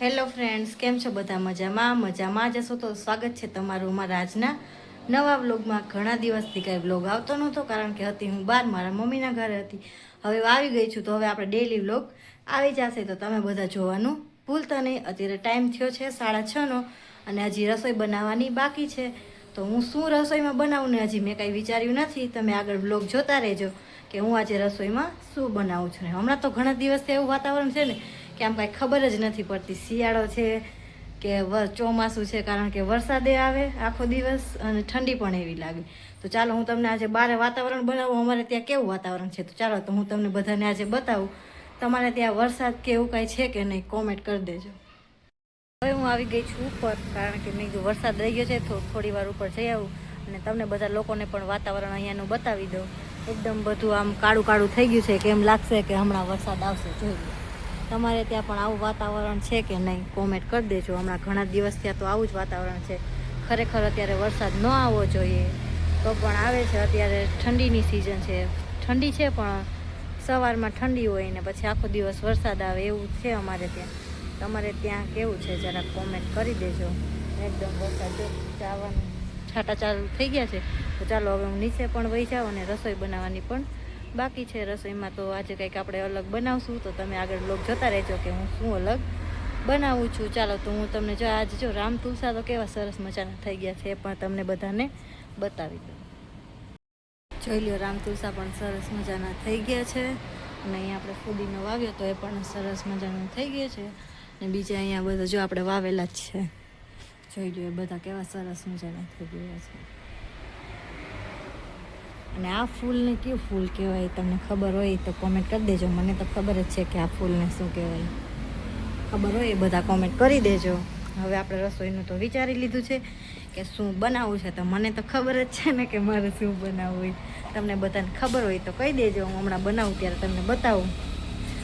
Hello friends કેમ છો બધા? મજામાં? મજામાં જશો તો સ્વાગત છે તમારું મારા આજના નવા વ્લોગમાં. ઘણા દિવસથી કાંઈ વ્લોગ આવતો નહોતો કારણ કે હતી હું બહાર મારા મમ્મીના ઘરે હતી. હવે આવી ગઈ છું તો હવે આપણે ડેલી વ્લોગ આવી જશે તો તમે બધા જોવાનું ભૂલતા નહીં. અત્યારે ટાઈમ થયો છે સાડા છનો અને હજી રસોઈ બનાવવાની બાકી છે. તો હું શું રસોઈમાં બનાવું ને હજી મેં કાંઈ વિચાર્યું નથી. તમે આગળ વ્લોગ જોતા રહેજો કે હું આજે રસોઈમાં શું બનાવું છું હમણાં તો ઘણા દિવસથી એવું વાતાવરણ છે ને કે આમ કાંઈ ખબર જ નથી પડતી. શિયાળો છે કે ચોમાસું છે, કારણ કે વરસાદે આવે આખો દિવસ અને ઠંડી પણ એવી લાગે. તો ચાલો હું તમને આજે બારે વાતાવરણ બનાવું. અમારે ત્યાં કેવું વાતાવરણ છે? તો ચાલો તો હું તમને બધાને આજે બતાવું. તમારે ત્યાં વરસાદ કે એવું કાંઈ છે કે નહીં? કોમેન્ટ કરી દેજો. હવે હું આવી ગઈ છું ઉપર, કારણ કે મેં વરસાદ રહી ગયો છે, તો થોડી વાર ઉપર જઈ આવું અને તમને બધા લોકોને પણ વાતાવરણ અહીંયાનું બતાવી દઉં. એકદમ બધું આમ કાળું કાળું થઈ ગયું છે કે એમ લાગશે કે હમણાં વરસાદ આવશે. જોઈ તમારે ત્યાં પણ આવું વાતાવરણ છે કે નહીં? કોમેન્ટ કરી દેજો. હમણાં ઘણા દિવસ ત્યાં તો આવું જ વાતાવરણ છે. ખરેખર અત્યારે વરસાદ ન આવવો જોઈએ. તો પણ આવે છે અત્યારે ઠંડીની સિઝન છે. ઠંડી છે પણ સવારમાં ઠંડી હોય ને પછી આખો દિવસ વરસાદ આવે એવું છે અમારે ત્યાં. તમારે ત્યાં કેવું છે? જરા કોમેન્ટ કરી દેજો. એકદમ વરસાદ જો જવાનું છાટા ચાલુ થઈ ગયા છે. તો ચાલો હવે હું નીચે પણ વહી જાઉં અને રસોઈ બનાવવાની પણ બાકી છે રસોઈમાં તો આજે કંઈક આપણે અલગ બનાવશું, તો તમે આગળ લોક જોતા રહેજો કે હું શું અલગ બનાવું છું. ચાલો, તો હું તમને જો આજે જો રામ તુલસા તો કેવા સરસ મજાના થઈ ગયા છે પણ તમને બધાને બતાવી દઉં. જોઈ લો રામ તુલસા પણ સરસ મજાના થઈ ગયા છે. અને અહીંયા આપણે ફૂડીનો વાવ્યો તો એ પણ સરસ મજાનો થઈ ગયો છે. અને બીજા અહીંયા બધા જો આપણે વાવેલા જ છે. જોઈ લો એ બધા કેવા સરસ મજાના થઈ ગયા છે. અને આ ફૂલને કયું ફૂલ કહેવાય તમને ખબર હોય તો કોમેન્ટ કરી દેજો. મને તો ખબર જ છે કે આ ફૂલને શું કહેવાય. ખબર હોય એ બધા કોમેન્ટ કરી દેજો. હવે આપણે રસોઈનું તો વિચારી લીધું છે કે શું બનાવવું છે તો મને તો ખબર જ છે ને કે મારે શું બનાવવું હોય. તમને બધાને ખબર હોય તો કહી દેજો. હું હમણાં બનાવું ત્યારે તમને બતાવું.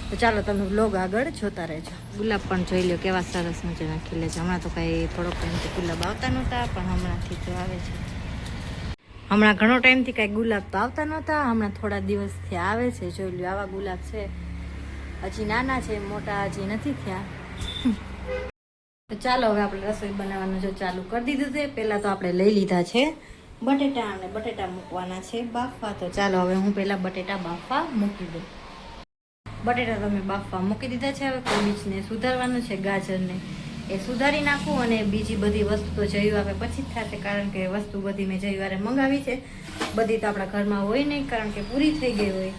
તો ચાલો તમે બ્લોગ આગળ જોતા રહેજો. ગુલાબ પણ જોઈ લો કેવા સરસ મજાના ખીલે છે. હમણાં તો કાંઈ થોડોક ટાઈમથી ગુલાબ આવતા નહોતા, પણ હમણાંથી તો આવે છે. હમણાં ઘણો ટાઈમથી કાંઈ ગુલાબ તો આવતા નહોતા. હમણાં થોડા દિવસથી આવે છે. જોઈ લ્યો, આવા ગુલાબ છે. હજી નાના છે, મોટા હજી નથી થયા. તો ચાલો હવે આપણે રસોઈ બનાવવાનું જો ચાલુ કરી દીધું છે. પહેલાં તો આપણે લઈ લીધા છે બટેટા અને બટેટા મૂકવાના છે બાફવા. તો ચાલો હવે હું પહેલાં બટેટા બાફવા મૂકી દઉં. બટેટા તમે બાફવા મૂકી દીધા છે. હવે કોબીજને સુધારવાનું છે ગાજરને. એ સુધારી નાખું અને બીજી બધી વસ્તુ તો જયું આવે પછી જ થશે, કારણ કે વસ્તુ બધી મેં જયુવારે મંગાવી છે. બધી તો આપણા ઘરમાં હોય નહીં, કારણ કે પૂરી થઈ ગઈ હોય.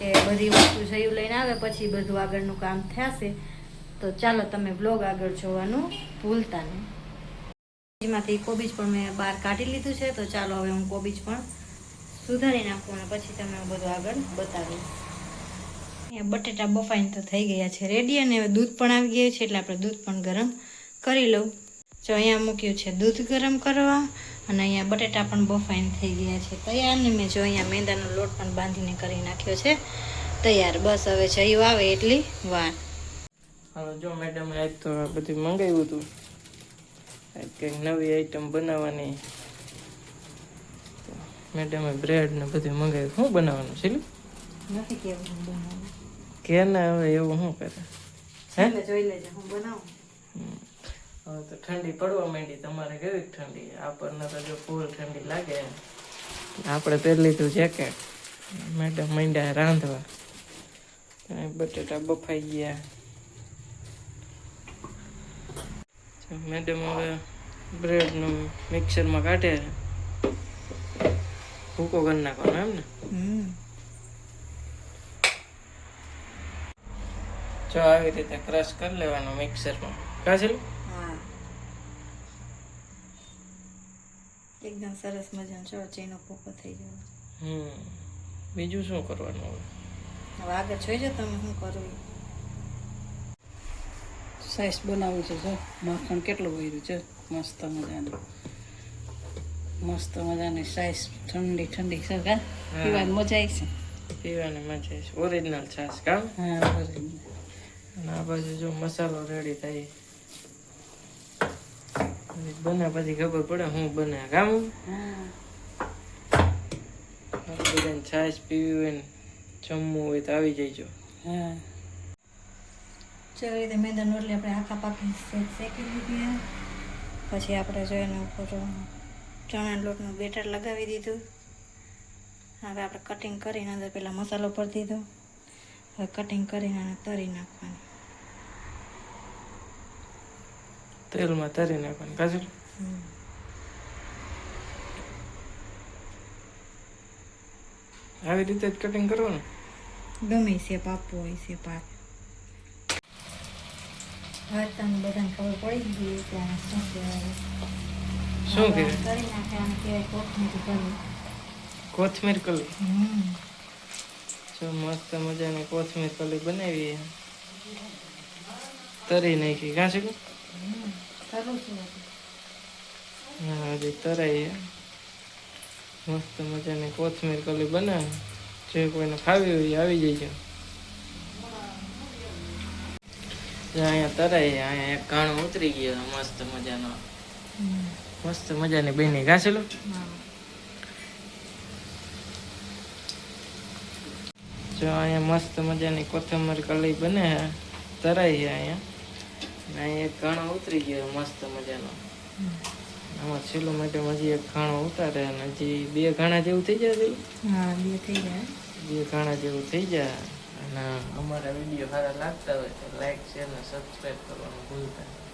એ બધી વસ્તુ જયું લઈને આવે, પછી બધું આગળનું કામ થશે. તો ચાલો તમે બ્લોગ આગળ જોવાનું ભૂલતા નહીં. કોબીજમાંથી કોબીજ પણ મેં બહાર કાઢી લીધું છે, તો ચાલો હવે હું કોબીજ પણ સુધારી નાખું અને પછી તમને બધું આગળ બતાવીશ. અહીંયા બટેટા બફાઈને તો થઈ ગયા છે રેડી અને હવે દૂધ પણ આવી ગયું છે એટલે આપણે દૂધ પણ ગરમ કરી લઉં. જો અહીંયા મૂક્યું છે દૂધ ગરમ કરવા અને અહીંયા બટેટા પણ બફાઈને થઈ ગયા છે તૈયાર ને મેં જો અહીંયા મેંદાનો લોટ પણ બાંધીને કરી નાખ્યો છે. તૈયાર બસ હવે જયું આવે એટલી વાર. હવે જો મેડમ આજ તો બધું મંગાવ્યું હતું. આજ કંઈક નવી આઈટમ બનાવવાની. મેડમે બ્રેડ ને બધું મંગાવ્યું. શું બનાવવાનું છે નથી કેવું હું બનાવું. કે ના હવે એવું શું કરે? હે? જોઈ લેજે હું બનાવું. હવે તો ઠંડી પડવા માંડી તમારે કેવી ઠંડી? આપણને તો જો ફૂલ ઠંડી લાગે આપણે પહેરી લીધું જેકેટ. મેડમ માંડ્યા રાંધવા. અને બટેટા બફાઈ ગયા. મેડમ હવે બ્રેડનું મિક્સરમાં કાઢે. ભૂકો કરી નાખવાનો એમ ને? જો આવી રીતે ક્રશ કરી લેવાનો મિક્સરમાં કાજલ હા. એકદમ સરસ મજાનો જો ચેનો પોકો થઈ ગયો. હમ. બીજું શું કરવાનું હવે? હવે આગળ જોઈજો તમે શું કરવું. સાઈસ બનાવવું છે જો. માખણ કેટલું વહેર્યું છે? મસ્ત મજાનું. મસ્ત મજાની સાઈસ ઠંડી ઠંડી છે કા? પીવાની મજા આવી છે. પીવાની મજા છે. ઓરિજિનલ છાશ કા? હા બરાબર. અને આ બાજુ જો મસાલો રેડી થાય. બને પછી ખબર પડે હું બને કામ બધાને છાશ પીવી હોય ને જમવું હોય તો આવી જઈજો. હા. જેવી રીતે મેંદાની રોટલી આપણે આખા પાકી શેકી લીધી પછી આપણે જો એના ઉપર ચણા લોટનું બેટર લગાવી દીધું. હવે આપણે કટિંગ કરીને અંદર પહેલાં મસાલો ભરી દીધો. હવે કટિંગ કરીને આને તરી નાખવાની. તેલમાં તરી નાખવાની કાજુ આવી રીતે જ કટિંગ કરવાનું? ગમે શેપ આપવો હોય શેપ આપ હવે તમને બધાને ખબર પડી ગઈ કે આને શું કહેવાય. શું કહેવાય? કરી નાખે આને કહેવાય કોથમીર કલી. કોથમીર કલી. હમ. મસ્ત મજાની કોથમીર કલી બનાવી તરી નાખી. કાં છે હા હજી તરાઈ મસ્ત મજાની કોથમીર કલી બનાવે. જે કોઈને ખાવી હોય આવી છે. અહીંયા તરાઈ અહીંયા એક કાણો ઉતરી ગયો મસ્ત મજાનો. મસ્ત મજાની બેની. ઘાસેલું જો અહીંયા મસ્ત મજાની કોથમર કલી બને છે તરાઈ છે અહીંયા. અને અહીંયા એક ઘાણો ઉતરી ગયો મસ્ત મજાનો. આમાં છેલ્લું માટે હજી એક ઘાણો ઉતારે અને હજી બે ઘાણા જેવું થઈ જાય છે હા બે થઈ જાય. બે ઘાણા જેવું થઈ જાય. અને અમારા વીડિયો સારા લાગતા હોય તો લાઈક શેર ને સબસ્ક્રાઈબ કરવાનું ભૂલતા નહીં.